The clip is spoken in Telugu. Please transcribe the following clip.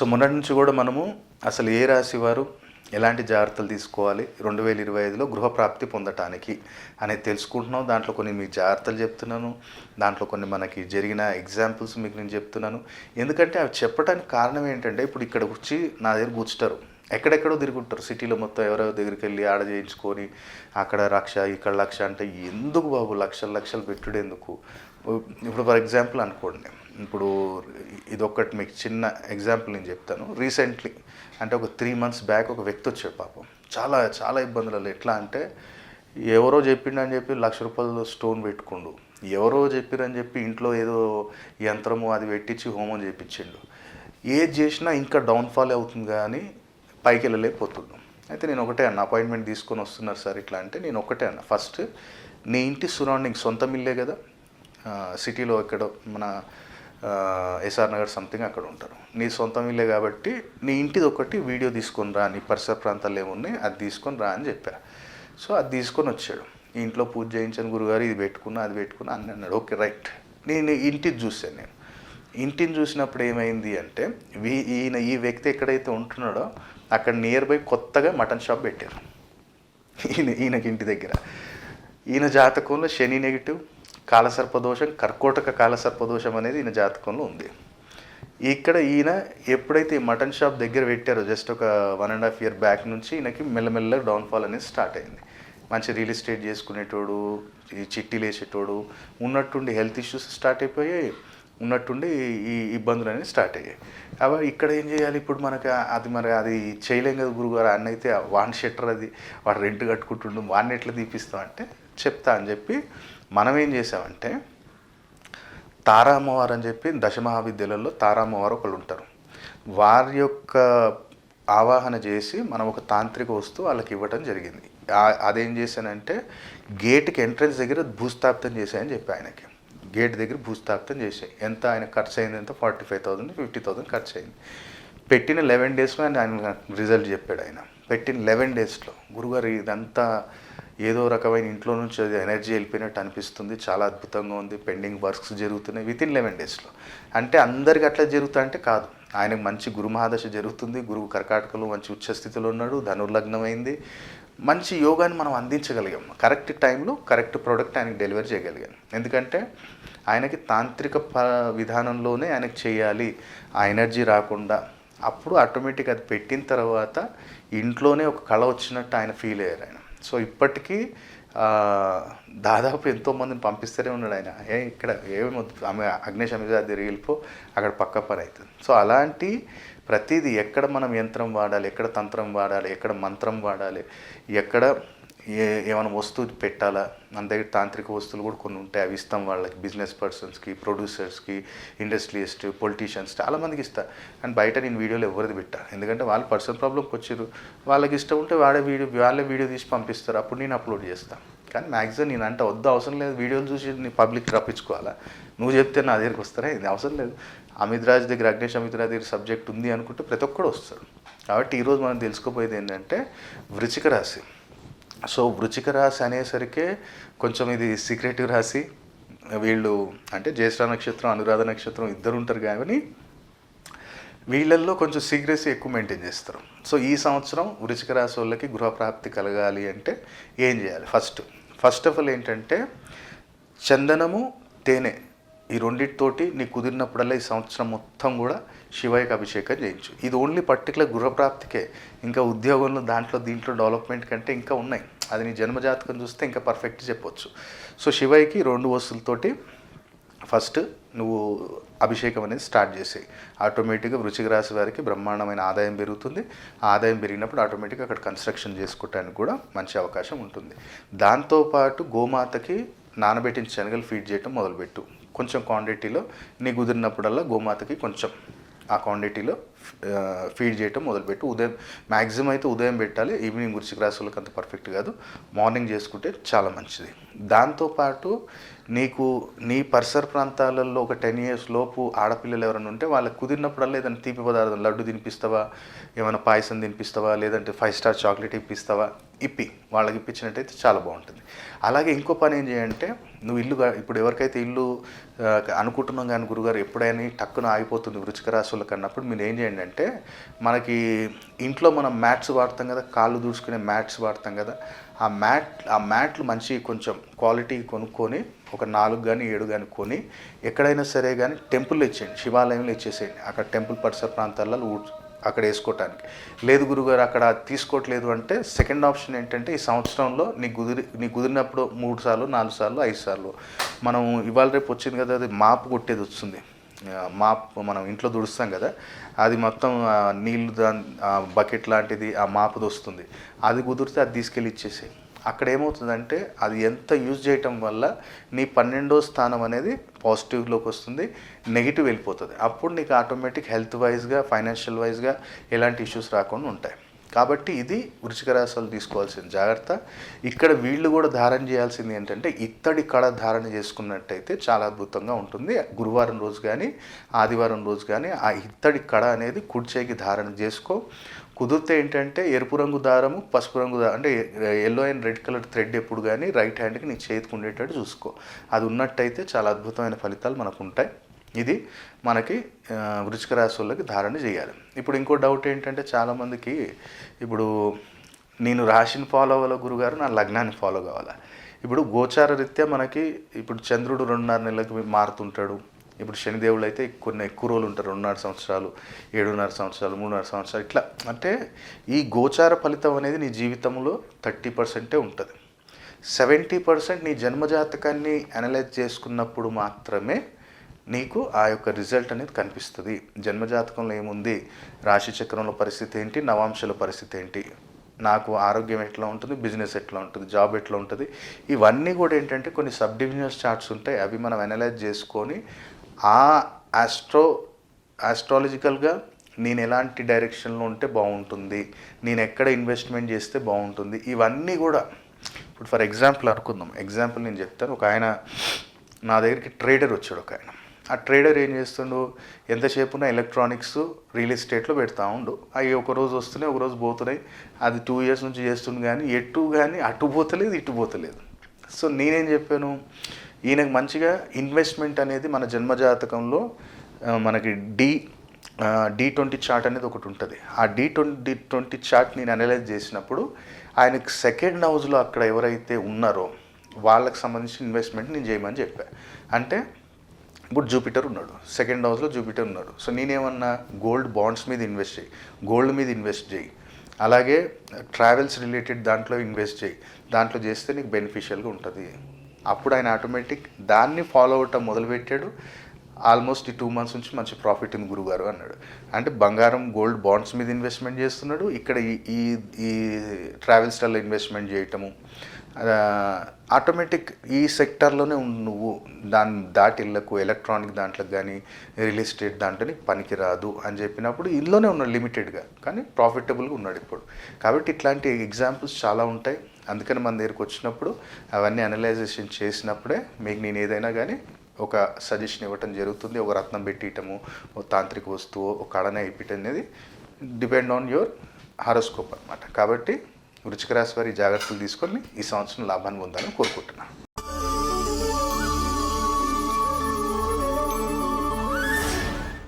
సో మొన్నటి నుంచి కూడా మనము అసలు ఏ రాశి వారు ఎలాంటి జాగ్రత్తలు తీసుకోవాలి రెండు వేల ఇరవై ఐదులో గృహప్రాప్తి పొందటానికి అనేది తెలుసుకుంటున్నాం. దాంట్లో కొన్ని మీకు జాగ్రత్తలు చెప్తున్నాను. దాంట్లో కొన్ని మనకి జరిగిన ఎగ్జాంపుల్స్ మీకు నేను చెప్తున్నాను. ఎందుకంటే అవి చెప్పడానికి కారణం ఏంటంటే ఇప్పుడు ఇక్కడ వచ్చి నా దగ్గర కూర్చుంటారు. ఎక్కడెక్కడో తిరుగుంటారు. సిటీలో మొత్తం ఎవరెవరి దగ్గరికి వెళ్ళి ఆడ చేయించుకొని అక్కడ లక్ష ఇక్కడ లక్ష అంటే ఎందుకు బాబు లక్షలు లక్షలు పెట్టుడు ఎందుకు? ఇప్పుడు ఫర్ ఎగ్జాంపుల్ అనుకోండి. ఇప్పుడు ఇదొక్కటి మీకు చిన్న ఎగ్జాంపుల్ నేను చెప్తాను. రీసెంట్లీ అంటే ఒక త్రీ మంత్స్ బ్యాక్ ఒక వ్యక్తి వచ్చాడు పాపం. చాలా చాలా ఇబ్బందులలో ఎట్లా అంటే ఎవరో చెప్పిండని చెప్పి లక్ష రూపాయలు స్టోన్ పెట్టుకుండు. ఎవరో చెప్పిరని చెప్పి ఇంట్లో ఏదో యంత్రము అది పెట్టించి హోమం చేయించిండు ఏది చేసినా ఇంకా డౌన్ఫాల్ అవుతుంది కానీ పైకి వెళ్ళలేకపోతున్నాం అయితే నేను ఒకటే అన్న అపాయింట్మెంట్ తీసుకొని వస్తున్నారు సార్ ఇట్లా అంటే నేను ఒకటే అన్న. ఫస్ట్ నీ ఇంటి సరౌండింగ్ సొంతం ఇల్లే కదా? సిటీలో ఎక్కడో మన ఎస్ఆర్ నగర్ సంథింగ్ అక్కడ ఉంటారు. నీ సొంతం ఇల్లే కాబట్టి నీ ఇంటిది ఒకటి వీడియో తీసుకొని రా నీ పరిసర ప్రాంతాలు ఏమున్నాయి అది తీసుకొని రా అని చెప్పా. సో అది తీసుకొని వచ్చాడు. ఇంట్లో పూజ చేయించాను గురుగారు ఇది పెట్టుకున్నా అది పెట్టుకున్నా అని అన్నాడు. Okay right. నేను ఇంటిది చూశాను నేను. ఇంటిని చూసినప్పుడు ఏమైంది అంటే వీ- ఈయన ఈ వ్యక్తి ఎక్కడైతే ఉంటున్నాడో అక్కడ నియర్ బై కొత్తగా మటన్ షాప్ పెట్టారు. ఈయన ఈయనకి ఇంటి దగ్గర. ఈయన జాతకంలో శని నెగిటివ్ కాలసర్పదోషం కర్కోటక కాలసర్పదోషం అనేది ఈయన జాతకంలో ఉంది. ఇక్కడ ఈయన ఎప్పుడైతే మటన్ షాప్ దగ్గర పెట్టారో జస్ట్ ఒక one and half year back నుంచి ఈయనకి మెల్లమెల్లగా డౌన్ఫాల్ అనేది స్టార్ట్ అయింది. మంచి రియల్ ఎస్టేట్ చేసుకునేటోడు ఈ చిట్టీలు వేసేటోడు ఉన్నట్టుండి హెల్త్ ఇష్యూస్ స్టార్ట్ అయిపోయాయి ఉన్నట్టుండి ఈ ఇబ్బందులు అనేవి స్టార్ట్ అయ్యాయి. కాబట్టి ఇక్కడ ఏం చేయాలి ఇప్పుడు మనకి? అది మరి అది చేయలేం కదా గురుగారు అన్నైతే వాన్ షెట్టర్ అది వాడు రెంట్ కట్టుకుంటుండు వాడిని ఎట్లా తీపిస్తాం అంటే చెప్తా అని చెప్పి మనం ఏం చేసామంటే తారామ్మవారు అని చెప్పి దశమహావిద్యలలో తారామ్మవారు ఒకళ్ళు ఉంటారు. వారి యొక్క ఆవాహన చేసి మనం ఒక తాంత్రిక వస్తువు వాళ్ళకి ఇవ్వటం జరిగింది. అదేం చేశానంటే గేట్కి ఎంట్రన్స్ దగ్గర భూస్థాపితం చేశాయని చెప్పి ఆయనకి. గేట్ దగ్గర భూస్థాపితం చేశాయి. ఎంత ఆయన ఖర్చు అయింది ఎంత? Forty five thousand fifty thousand ఖర్చు అయింది పెట్టిన లెవెన్ డేస్లో ఆయన ఆయన రిజల్ట్ చెప్పాడు ఆయన. పెట్టిన లెవెన్ డేస్లో గురుగారు ఇదంతా ఏదో రకమైన ఇంట్లో నుంచి అది ఎనర్జీ వెళ్ళిపోయినట్టు అనిపిస్తుంది. చాలా అద్భుతంగా ఉంది. పెండింగ్ వర్క్స్ జరుగుతున్నాయి విత్ ఇన్ లెవెన్ డేస్లో అంటే అందరికి అట్లా జరుగుతా అంటే కాదు. ఆయనకు మంచి గురు మహాదశ జరుగుతుంది. గురువు కర్కాటకలో మంచి ఉచ్చస్థితిలో ఉన్నాడు. ధనుర్లగ్నం అయింది మంచి యోగాన్ని మనం అందించగలిగాం. కరెక్ట్ టైంలో కరెక్ట్ ప్రోడక్ట్ ఆయనకి డెలివరీ చేయగలిగాం. ఎందుకంటే ఆయనకి తాంత్రిక ప విధానంలోనే ఆయనకి చేయాలి. ఆ ఎనర్జీ రాకుండా. అప్పుడు ఆటోమేటిక్ అది పెట్టిన తర్వాత ఇంట్లోనే ఒక కళ వచ్చినట్టు ఆయన ఫీల్ అయ్యారు ఆయన. సో ఇప్పటికీ దాదాపు ఎంతో మందిని పంపిస్తూనే ఉన్నాడు ఆయన. ఏ ఇక్కడ ఏమి ఆమె అగ్నేష్ అమిజా దగ్గర వెళ్ళిపో అక్కడ పక్క పని అవుతుంది. సో అలాంటి ప్రతిదీ ఎక్కడ మనం యంత్రం వాడాలి ఎక్కడ తంత్రం వాడాలి ఎక్కడ మంత్రం వాడాలి ఎక్కడ ఏ ఏమైనా వస్తువు పెట్టాలా? మన దగ్గర తాంత్రిక వస్తువులు కూడా కొన్ని ఉంటాయి. అవి ఇస్తాం వాళ్ళకి బిజినెస్ పర్సన్స్కి ప్రొడ్యూసర్స్కి ఇండస్ట్రియలిస్ట్ పొలిటీషియన్స్ చాలామందికి ఇస్తా. అండ్ బయట నేను వీడియోలు ఎవరిది పెట్టా? ఎందుకంటే వాళ్ళు పర్సనల్ ప్రాబ్లంకి వచ్చారు వాళ్ళకి ఇష్టం ఉంటే వాడే వీడియో వాళ్ళే వీడియో తీసి పంపిస్తారు. అప్పుడు నేను అప్లోడ్ చేస్తాను కానీ మ్యాక్సిమం నేను అంటే వద్దు అవసరం లేదు. వీడియోలు చూసి నీ పబ్లిక్ రప్పించుకోవాలా? నువ్వు చెప్తే నా దగ్గరికి వస్తారా? ఇది అవసరం లేదు. అమిత్ రాజ్ దగ్గర అగ్నేష్ అమిత్ రాజ్ దగ్గర సబ్జెక్ట్ ఉంది అనుకుంటే ప్రతి ఒక్కడు వస్తాడు కాబట్టి ఈరోజు మనం తెలుసుకోపోయేది ఏంటంటే వృచిక రాశి. సో వృచిక రాశి అనేసరికి కొంచెం ఇది సీక్రెటివ్ రాశి. వీళ్ళు అంటే జ్యేష్ఠ నక్షత్రం అనురాధ నక్షత్రం ఇద్దరు ఉంటారు కానీ వీళ్ళల్లో కొంచెం సీక్రెసీ ఎక్కువ మెయింటైన్ చేస్తారు. సో ఈ సంవత్సరం వృచిక రాశి వాళ్ళకి గృహప్రాప్తి కలగాలి అంటే ఏం చేయాలి? ఫస్ట్ ఫస్ట్ ఆఫ్ ఆల్ ఏంటంటే చందనము తేనె ఈ రెండింటితోటి నీకు కుదిరినప్పుడల్లా ఈ సంవత్సరం మొత్తం కూడా శివయ్యకి అభిషేకం చేయించు. ఇది ఓన్లీ పర్టికులర్ గృహప్రాప్తికే. ఇంకా ఉద్యోగంలో దాంట్లో దీంట్లో డెవలప్మెంట్ కంటే ఇంకా ఉన్నాయి. అది నీ జన్మజాతకం చూస్తే ఇంకా పర్ఫెక్ట్ చెప్పొచ్చు. సో శివయ్యకి రెండు వస్తువులతోటి ఫస్ట్ నువ్వు అభిషేకం అనేది స్టార్ట్ చేసేయి. ఆటోమేటిక్గా వృచిక రాశి వారికి బ్రహ్మాండమైన ఆదాయం పెరుగుతుంది. ఆదాయం పెరిగినప్పుడు ఆటోమేటిక్గా అక్కడ కన్స్ట్రక్షన్ చేసుకోవడానికి కూడా మంచి అవకాశం ఉంటుంది. దాంతోపాటు గోమాతకి నానబెట్టిన శనగలు ఫీడ్ చేయటం మొదలుపెట్టు. కొంచెం క్వాంటిటీలో నీ కుదిరినప్పుడల్లా గోమాతకి కొంచెం ఆ క్వాంటిటీలో ఫీడ్ చేయటం మొదలుపెట్టు. ఉదయం మ్యాక్సిమం అయితే ఉదయం పెట్టాలి ఈవినింగ్ వృశ్చిక రాశి వాళ్ళకి అంత పర్ఫెక్ట్ కాదు. మార్నింగ్ చేసుకుంటే చాలా మంచిది. దాంతోపాటు నీకు నీ పరిసర ప్రాంతాలలో ఒక టెన్ ఇయర్స్ లోపు ఆడపిల్లలు ఎవరైనా ఉంటే వాళ్ళకి కుదిరినప్పుడల్లా ఏదైనా తీపి పదార్థం లడ్డు తినిపిస్తావా? ఏమైనా పాయసం తినిపిస్తావా? లేదంటే ఫైవ్ స్టార్ చాక్లెట్ ఇప్పిస్తావా? ఇప్పి వాళ్ళకి ఇప్పించినట్టయితే చాలా బాగుంటుంది. అలాగే ఇంకో పని ఏం చేయంటే నువ్వు ఇల్లు ఇప్పుడు ఎవరికైతే ఇల్లు అనుకుంటున్నాం కానీ గురుగారు ఎప్పుడైనా టక్కున ఆగిపోతుంది వృచ్చిక రాశులకు అన్నప్పుడు మీరు ఏం చేయండి అంటే మనకి ఇంట్లో మనం మ్యాట్స్ వాడతాం కదా కాళ్ళు దూసుకునే మ్యాట్స్ వాడతాం కదా ఆ మ్యాట్ ఆ మ్యాట్లు మంచి కొంచెం క్వాలిటీ కొనుక్కొని ఒక నాలుగు కానీ ఏడు కానీ కొని ఎక్కడైనా సరే కానీ టెంపుల్లో ఇచ్చేయండి శివాలయంలో ఇచ్చేసేయండి. అక్కడ టెంపుల్ పరిసర ప్రాంతాలలో అక్కడ వేసుకోవటానికి లేదు గురుగారు అక్కడ తీసుకోవట్లేదు అంటే సెకండ్ ఆప్షన్ ఏంటంటే ఈ సంవత్సరంలో నీ కుదిరి నీ కుదిరినప్పుడు మూడు సార్లు నాలుగు సార్లు ఐదు సార్లు. మనం ఇవాళ రేపు వచ్చింది కదా అది మాపు కొట్టేది వస్తుంది. ఆ, మాప్ మనం ఇంట్లో దుడుస్తాం కదా అది మొత్తం నీళ్ళు దాని బకెట్ లాంటిది ఆ మాపుది వస్తుంది. అది కుదిరితే అది తీసుకెళ్ళి ఇచ్చేసేయి. అక్కడ ఏమవుతుందంటే అది ఎంత యూజ్ చేయటం వల్ల నీ పన్నెండో స్థానం అనేది పాజిటివ్లోకి వస్తుంది నెగిటివ్ వెళ్ళిపోతుంది. అప్పుడు నీకు ఆటోమేటిక్ హెల్త్ వైజ్గా ఫైనాన్షియల్ వైజ్గా ఎలాంటి ఇష్యూస్ రాకుండా ఉంటాయి. కాబట్టి ఇది వృచ్చిక రాశులు తీసుకోవాల్సిన జాగ్రత్త. ఇక్కడ వీళ్ళు కూడా ధారణ చేయాల్సింది ఏంటంటే ఇత్తడి కళ ధారణ చేసుకున్నట్టయితే చాలా అద్భుతంగా ఉంటుంది. గురువారం రోజు కానీ ఆదివారం రోజు కానీ ఆ ఇత్తడి కళ అనేది కుడిచేకి ధారణ చేసుకో. కుదిరితే ఏంటంటే ఎరుపు రంగు దారము పసుపు రంగు దారం అంటే yellow and red colour thread ఎప్పుడు కానీ రైట్ హ్యాండ్కి నీ చేతికి ఉండేటట్టు చూసుకో. అది ఉన్నట్టయితే చాలా అద్భుతమైన ఫలితాలు మనకు ఉంటాయి ఇది మనకి ఆ, వృచ్చిక రాశి వాళ్ళకి ధారణ చేయాలి. ఇప్పుడు ఇంకో డౌట్ ఏంటంటే చాలామందికి ఇప్పుడు నేను రాశిని ఫాలో అవ్వాలా గురుగారు? నా లగ్నాన్ని ఫాలో కావాలా? ఇప్పుడు గోచార రీత్యా మనకి ఇప్పుడు చంద్రుడు రెండున్నర నెలలకు మారుతుంటాడు. ఇప్పుడు శనిదేవులు అయితే కొన్ని ఎక్కువ రోజులు ఉంటారు. రెండున్నర సంవత్సరాలు ఏడున్నర సంవత్సరాలు మూడున్నర సంవత్సరాలు ఇట్లా. అంటే ఈ గోచార ఫలితం అనేది నీ జీవితంలో థర్టీ పర్సెంటే ఉంటుంది. సెవెంటీ పర్సెంట్ నీ జన్మజాతకాన్ని అనలైజ్ చేసుకున్నప్పుడు మాత్రమే నీకు ఆ యొక్క రిజల్ట్ అనేది కనిపిస్తుంది. జన్మజాతకంలో ఏముంది? రాశి చక్రంలో పరిస్థితి ఏంటి? నవాంశాల పరిస్థితి ఏంటి? నాకు ఆరోగ్యం ఎట్లా ఉంటుంది? బిజినెస్ ఎట్లా ఉంటుంది? జాబ్ ఎట్లా ఉంటుంది? ఇవన్నీ కూడా ఏంటంటే కొన్ని సబ్ డివిజనల్ చార్ట్స్ ఉంటాయి. అవి మనం అనలైజ్ చేసుకొని ఆ ఆస్ట్రో ఆస్ట్రాలజికల్గా నేను ఎలాంటి డైరెక్షన్లో ఉంటే బాగుంటుంది నేను ఎక్కడ ఇన్వెస్ట్మెంట్ చేస్తే బాగుంటుంది ఇవన్నీ కూడా ఇప్పుడు ఫర్ ఎగ్జాంపుల్ అనుకుందాం. ఎగ్జాంపుల్ నేను చెప్తాను. ఒక ఆయన నా దగ్గరికి ట్రేడర్ వచ్చాడు ఒక ఆయన. ఆ ట్రేడర్ ఏం చేస్తుండు? ఎంతసేపున ఎలక్ట్రానిక్స్ రియల్ ఎస్టేట్లో పెడతా ఉండు. అవి ఒక రోజు వస్తున్నాయి ఒక రోజు పోతున్నాయి. అది టూ ఇయర్స్ నుంచి చేస్తుండు కానీ ఎటు కానీ అటు పోతలేదు ఇటు పోతలేదు. సో నేనేం చెప్పాను? ఈయనకు మంచిగా ఇన్వెస్ట్మెంట్ అనేది మన జన్మజాతకంలో మనకి డి డి ట్వంటీ చార్ట్ అనేది ఒకటి ఉంటుంది. ఆ డి ట్వంటీ ట్వంటీ చార్ట్ నేను అనలైజ్ చేసినప్పుడు ఆయనకు సెకండ్ హౌస్లో అక్కడ ఎవరైతే ఉన్నారో వాళ్ళకి సంబంధించిన ఇన్వెస్ట్మెంట్ నేను చేయమని చెప్పా. అంటే ఇప్పుడు జూపిటర్ ఉన్నాడు. సెకండ్ హౌస్లో జూపిటర్ ఉన్నాడు. సో నేనేమన్నా గోల్డ్ బాండ్స్ మీద ఇన్వెస్ట్ చేయి గోల్డ్ మీద ఇన్వెస్ట్ చేయి అలాగే ట్రావెల్స్ రిలేటెడ్ దాంట్లో ఇన్వెస్ట్ చేయి దాంట్లో చేస్తే నీకు బెనిఫిషియల్గా ఉంటుంది. అప్పుడు ఆయన ఆటోమేటిక్ దాన్ని ఫాలో అవటం మొదలుపెట్టాడు. ఆల్మోస్ట్ ఈ టూ మంత్స్ నుంచి మంచి ప్రాఫిట్ ఇన్ గురుగారు అన్నాడు. అంటే బంగారం గోల్డ్ బాండ్స్ మీద ఇన్వెస్ట్మెంట్ చేస్తున్నాడు. ఇక్కడ ఈ ఈ ఈ ట్రావెల్ స్టార్లో ఇన్వెస్ట్మెంట్ చేయటము. ఆటోమేటిక్ ఈ సెక్టర్లోనే నువ్వు. దాన్ని దాటి ఎలక్ట్రానిక్ దాంట్లోకి కానీ రియల్ ఎస్టేట్ దాంట్లో పనికిరాదు అని చెప్పినప్పుడు ఇందులోనే ఉన్నాడు లిమిటెడ్గా. కానీ ప్రాఫిటబుల్గా ఉన్నాడు ఇప్పుడు. కాబట్టి ఇట్లాంటి ఎగ్జాంపుల్స్ చాలా ఉంటాయి. అందుకని మన దగ్గరికి వచ్చినప్పుడు అవన్నీ అనలైజేషన్ చేసినప్పుడే మీకు నేను ఏదైనా కానీ ఒక సజెషన్ ఇవ్వటం జరుగుతుంది ఒక రత్నం పెట్టియటము ఒక తాంత్రిక వస్తువు ఒక కళనే ఇప్పటం అనేది డిపెండ్ ఆన్ యువర్ హారోస్కోప్ అనమాట కాబట్టి వృచ్చిక రాశి వారి జాగ్రత్తలు తీసుకొని ఈ సంవత్సరం లాభాన్ని పొందాలని కోరుకుంటున్నాను.